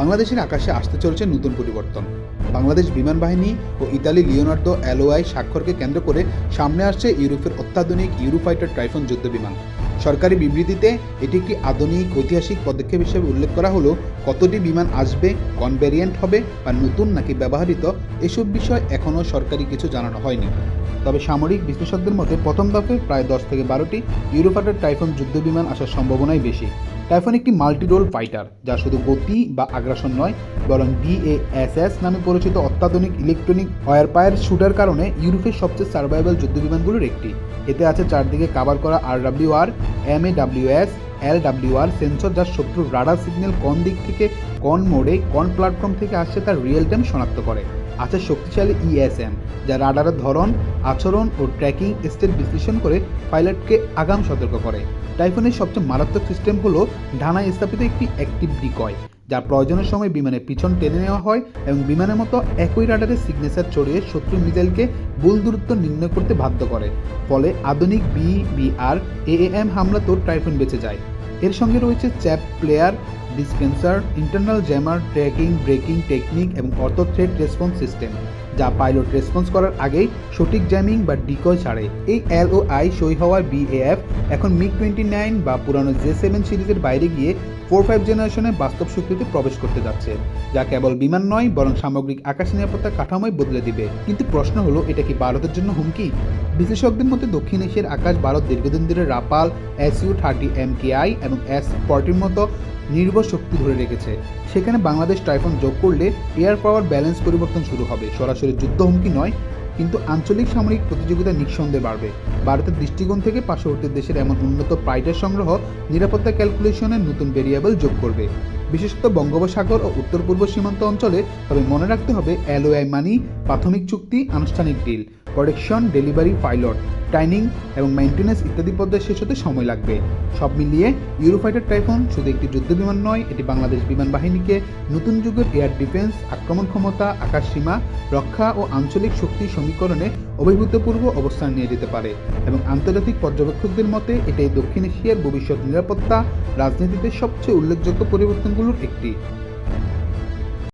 বাংলাদেশের আকাশে আসতে চলেছে নতুন পরিবর্তন। বাংলাদেশ বিমান বাহিনী ও ইতালি লিওনার্দো অ্যালোয়াই স্বাক্ষরকে কেন্দ্র করে সামনে আসছে ইউরোপের অত্যাধুনিক ইউরোফাইটার ট্রাইফন যুদ্ধ বিমান সরকারি বিবৃতিতে এটি একটি আধুনিক ঐতিহাসিক পদক্ষেপ হিসেবে উল্লেখ করা হলো, কতটি বিমান আসবে, কোন ভ্যারিয়েন্ট হবে বা নতুন নাকি ব্যবহৃত, এসব বিষয় এখনও সরকারি কিছু জানানো হয়নি। তবে সামরিক বিশ্লেষকদের মতে, প্রথম দফে প্রায় দশ থেকে বারোটি ইউরোফাইটার টাইফন যুদ্ধ বিমান আসার সম্ভাবনাই বেশি। টাইফন একটি মাল্টিরোল ফাইটার, যা শুধু গতি বা আগ্রাসন নয়, বরং ডিএএসএস নামে পরিচিত অত্যাধুনিক ইলেকট্রনিক ওয়ারপায়ার শুটার কারণে ইউরোপের সবচেয়ে সার্ভাইভাল যুদ্ধবিমানগুলোর একটি। এতে আছে চারদিকে কাভার করা আর W R M A W S L W R sensor যার শত্রুর রাডার সিগন্যাল কোন দিক থেকে কোন মোড়ে কোন প্ল্যাটফর্ম থেকে আসছে তার রিয়েল টাইম শনাক্ত করে। আছে শক্তিশালী ইএসএম যা রাডারের ধরন, আচরণ ও ট্র্যাকিং স্টেট বিশ্লেষণ করে পাইলটকে আগাম সতর্ক করে। টাইফনের সবচেয়ে মারাত্মক সিস্টেম হলো ঢানায় স্থাপিত একটি অ্যাক্টিভ ডিকয়। যা প্রয়োজনের সময় বিমানের পিছন টেনে নেওয়া হয় এবং বিমানের মতো একই রাডারে সিগনেচার চড়িয়ে শত্রু মিসাইলকে ভুল দূরত্ব নির্ণয় করতে বাধ্য করে। ফলে আধুনিক বি বিবিআর এএএম হামলা তোর টাইফন বেঁচে যায়। এর সঙ্গে রয়েছে chaff flare, dispenser internal jammer tracking breaking technique এবং অর্থ থ্রেড রেসপন্স সিস্টেম যা পাইলট রেসপন্স করার আগেই সঠিক জ্যামিং বা ডিকয় ছাড়ে। এই এল ও আই সই হওয়ার বিএএফ এখন মিগ টোয়েন্টি নাইন বা পুরানো জে সেভেন সিরিজের বাইরে গিয়ে ফোর ফাইভ জেনারেশনের বাস্তব শক্তিতে প্রবেশ করতে যাচ্ছে, যা কেবল বিমান নয়, বরং সামগ্রিক আকাশ নিরাপত্তা কাঠামোয় বদলে দিবে। কিন্তু প্রশ্ন হলো, এটা কি ভারতের জন্য হুমকি? বিশেষজ্ঞদের মধ্যে দক্ষিণ এশিয়ার আকাশ ভারত দীর্ঘদিন ধরে Rafale S U thirty M K I এবং এস ফর্টির মতো নির্ভর শক্তি ধরে রেখেছে। সেখানে বাংলাদেশ টাইফন যোগ করলে এয়ার পাওয়ার ব্যালেন্স পরিবর্তন শুরু হবে। সরাসরি যুদ্ধ হুমকি নয়, কিন্তু আঞ্চলিক সামরিক প্রতিযোগিতা নিঃসন্দেহে বাড়বে। ভারতের দৃষ্টিকোণ থেকে পার্শ্ববর্তী দেশের এমন উন্নত পাইটার সংগ্রহ নিরাপত্তা ক্যালকুলেশনের নতুন ভেরিয়েবল যোগ করবে। বিশেষত বঙ্গোপসাগর ও উত্তর পূর্ব সীমান্ত অঞ্চলে, তবে মনে রাখতে হবে, এলওআই মানি, প্রাথমিক চুক্তি, আনুষ্ঠানিক deal production delivery, pilot. Training এবং মেনটেন্যান্স ইত্যাদি পর্যায়ে শেষ হতে সময় লাগবে। সব মিলিয়ে ইউরোফাইটার টাইফন শুধু একটি যুদ্ধ বিমান নয়, এটি বাংলাদেশ বিমান বাহিনীকে নতুন যুগের এয়ার ডিফেন্স আক্রমণ ক্ষমতা, আকাশ সীমা, রক্ষা ও আঞ্চলিক শক্তি সমীকরণে অভিভূতপূর্ব অবস্থান নিয়ে যেতে পারে এবং আন্তর্জাতিক পর্যবেক্ষকদের মতে, এটাই দক্ষিণ এশিয়ার ভবিষ্যৎ নিরাপত্তা, রাজনীতিতে সবচেয়ে উল্লেখযোগ্য পরিবর্তনগুলোর একটি।